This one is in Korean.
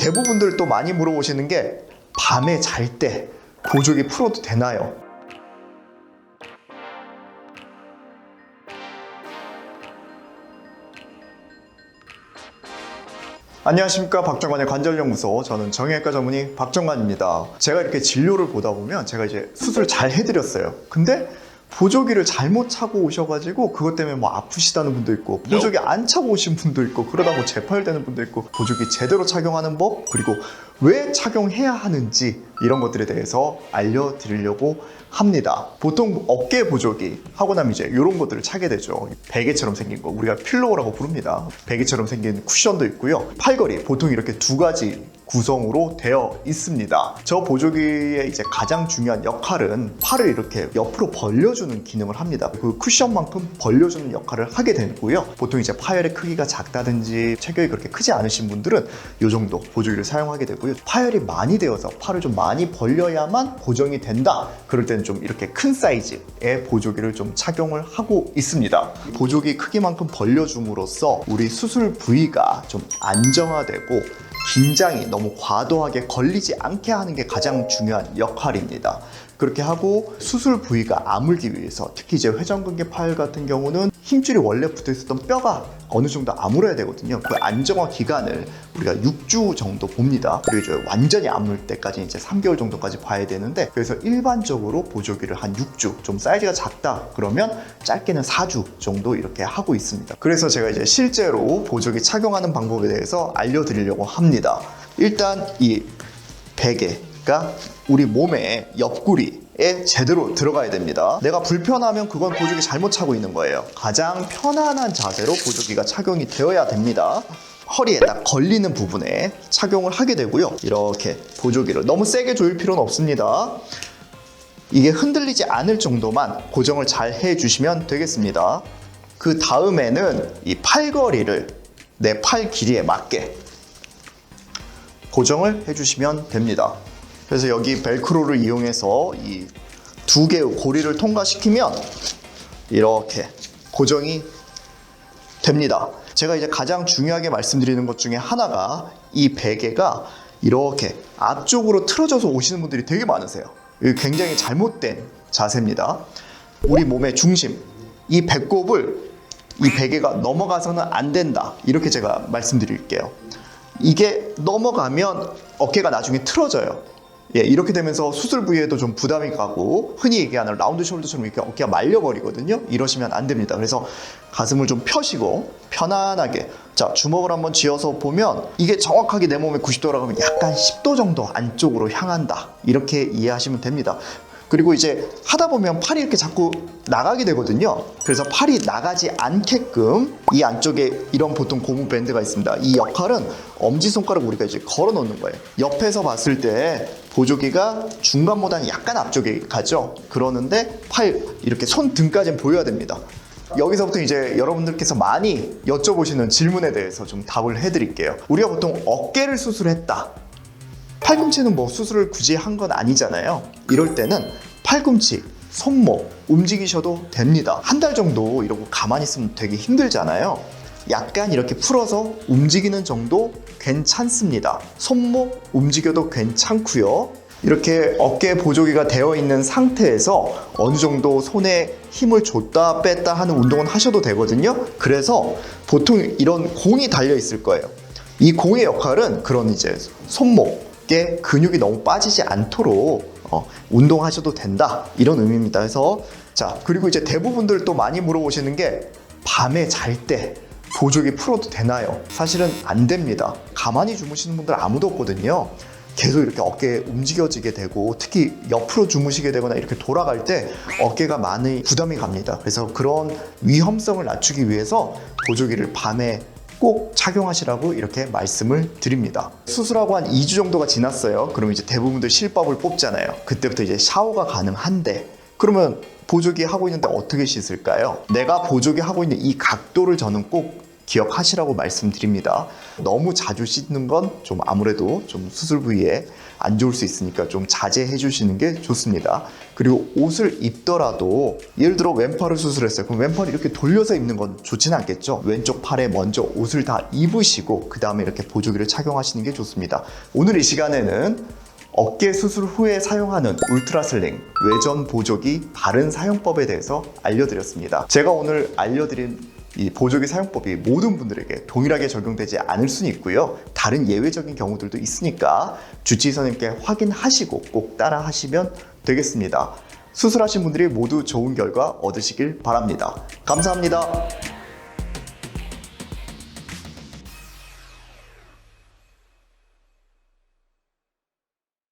대부분들 또 많이 물어보시는 게 밤에 잘 때 보조기 풀어도 되나요? 안녕하십니까. 박정관의 관절연구소. 저는 정형외과 전문의 박정관입니다. 제가 이렇게 진료를 보다 보면 제가 이제 수술 잘 해드렸어요. 근데 보조기를 잘못 차고 오셔가지고 그것 때문에 뭐 아프시다는 분도 있고 보조기 안 차고 오신 분도 있고 그러다 뭐 재파열되는 분도 있고 보조기 제대로 착용하는 법 그리고 왜 착용해야 하는지 이런 것들에 대해서 알려드리려고 합니다. 보통 어깨 보조기 하고 나면 이제 이런 것들을 차게 되죠. 베개처럼 생긴 거 우리가 필로우라고 부릅니다. 베개처럼 생긴 쿠션도 있고요. 팔걸이 보통 이렇게 두 가지 구성으로 되어 있습니다. 저 보조기의 이제 가장 중요한 역할은 팔을 이렇게 옆으로 벌려주는 기능을 합니다. 그 쿠션만큼 벌려주는 역할을 하게 되고요. 보통 이제 파열의 크기가 작다든지 체격이 그렇게 크지 않으신 분들은 이 정도 보조기를 사용하게 되고요. 파열이 많이 되어서 팔을 좀 많이 벌려야만 고정이 된다. 그럴 때는 좀 이렇게 큰 사이즈의 보조기를 좀 착용을 하고 있습니다. 보조기 크기만큼 벌려줌으로써 우리 수술 부위가 좀 안정화되고 긴장이 너무 과도하게 걸리지 않게 하는 게 가장 중요한 역할입니다. 그렇게 하고 수술 부위가 아물기 위해서 특히 이제 회전근개 파열 같은 경우는 힘줄이 원래 붙어 있었던 뼈가 어느 정도 아물어야 되거든요. 그 안정화 기간을 우리가 6주 정도 봅니다. 그리고 이제 완전히 아물 때까지 이제 3개월 정도까지 봐야 되는데 그래서 일반적으로 보조기를 한 6주 좀 사이즈가 작다 그러면 짧게는 4주 정도 이렇게 하고 있습니다. 그래서 제가 이제 실제로 보조기 착용하는 방법에 대해서 알려드리려고 합니다. 일단 이 베개가 우리 몸의 옆구리 에 제대로 들어가야 됩니다. 내가 불편하면 그건 보조기 잘못 차고 있는 거예요. 가장 편안한 자세로 보조기가 착용이 되어야 됩니다. 허리에 딱 걸리는 부분에 착용을 하게 되고요. 이렇게 보조기를 너무 세게 조일 필요는 없습니다. 이게 흔들리지 않을 정도만 고정을 잘 해주시면 되겠습니다. 그 다음에는 이 팔걸이를 내 팔 길이에 맞게 고정을 해주시면 됩니다. 그래서 여기 벨크로를 이용해서 이 두 개의 고리를 통과시키면 이렇게 고정이 됩니다. 제가 이제 가장 중요하게 말씀드리는 것 중에 하나가 이 베개가 이렇게 앞쪽으로 틀어져서 오시는 분들이 되게 많으세요. 굉장히 잘못된 자세입니다. 우리 몸의 중심, 이 배꼽을 이 베개가 넘어가서는 안 된다. 이렇게 제가 말씀드릴게요. 이게 넘어가면 어깨가 나중에 틀어져요. 예, 이렇게 되면서 수술 부위에도 좀 부담이 가고 흔히 얘기하는 라운드 숄더처럼 이렇게 어깨가 말려버리거든요. 이러시면 안 됩니다. 그래서 가슴을 좀 펴시고 편안하게 자 주먹을 한번 쥐어서 보면 이게 정확하게 내 몸에 90도라고 하면 약간 10도 정도 안쪽으로 향한다. 이렇게 이해하시면 됩니다. 그리고 이제 하다 보면 팔이 이렇게 자꾸 나가게 되거든요. 그래서 팔이 나가지 않게끔 이 안쪽에 이런 보통 고무 밴드가 있습니다. 이 역할은 엄지손가락 우리가 이제 걸어 놓는 거예요. 옆에서 봤을 때 보조기가 중간보다는 약간 앞쪽에 가죠. 그러는데 팔 이렇게 손 등까지는 보여야 됩니다. 여기서부터 이제 여러분들께서 많이 여쭤보시는 질문에 대해서 좀 답을 해드릴게요. 우리가 보통 어깨를 수술했다. 팔꿈치는 뭐 수술을 굳이 한 건 아니잖아요. 이럴 때는 팔꿈치, 손목 움직이셔도 됩니다. 한 달 정도 이러고 가만히 있으면 되게 힘들잖아요. 약간 이렇게 풀어서 움직이는 정도 괜찮습니다. 손목 움직여도 괜찮고요. 이렇게 어깨 보조기가 되어 있는 상태에서 어느 정도 손에 힘을 줬다 뺐다 하는 운동은 하셔도 되거든요. 그래서 보통 이런 공이 달려 있을 거예요. 이 공의 역할은 그런 이제 손목에 근육이 너무 빠지지 않도록 어, 운동하셔도 된다 이런 의미입니다. 그래서 자 그리고 이제 대부분들 또 많이 물어보시는 게 밤에 잘 때 보조기 풀어도 되나요? 사실은 안 됩니다. 가만히 주무시는 분들 아무도 없거든요. 계속 이렇게 어깨 움직여지게 되고 특히 옆으로 주무시게 되거나 이렇게 돌아갈 때 어깨가 많이 부담이 갑니다. 그래서 그런 위험성을 낮추기 위해서 보조기를 밤에 꼭 착용하시라고 이렇게 말씀을 드립니다. 수술하고 한 2주 정도가 지났어요. 그럼 이제 대부분들 실밥을 뽑잖아요. 그때부터 이제 샤워가 가능한데 그러면 보조기 하고 있는데 어떻게 씻을까요? 내가 보조기 하고 있는 이 각도를 저는 꼭 기억하시라고 말씀드립니다. 너무 자주 씻는 건 좀 아무래도 좀 수술 부위에 안 좋을 수 있으니까 좀 자제해 주시는 게 좋습니다. 그리고 옷을 입더라도 예를 들어 왼팔을 수술했어요. 그럼 왼팔을 이렇게 돌려서 입는 건 좋지는 않겠죠. 왼쪽 팔에 먼저 옷을 다 입으시고 그 다음에 이렇게 보조기를 착용하시는 게 좋습니다. 오늘 이 시간에는 어깨 수술 후에 사용하는 울트라슬링 외전 보조기 바른 사용법에 대해서 알려드렸습니다. 제가 오늘 알려드린 이 보조기 사용법이 모든 분들에게 동일하게 적용되지 않을 수는 있고요. 다른 예외적인 경우들도 있으니까 주치의 선생님께 확인하시고 꼭 따라 하시면 되겠습니다. 수술하신 분들이 모두 좋은 결과 얻으시길 바랍니다. 감사합니다.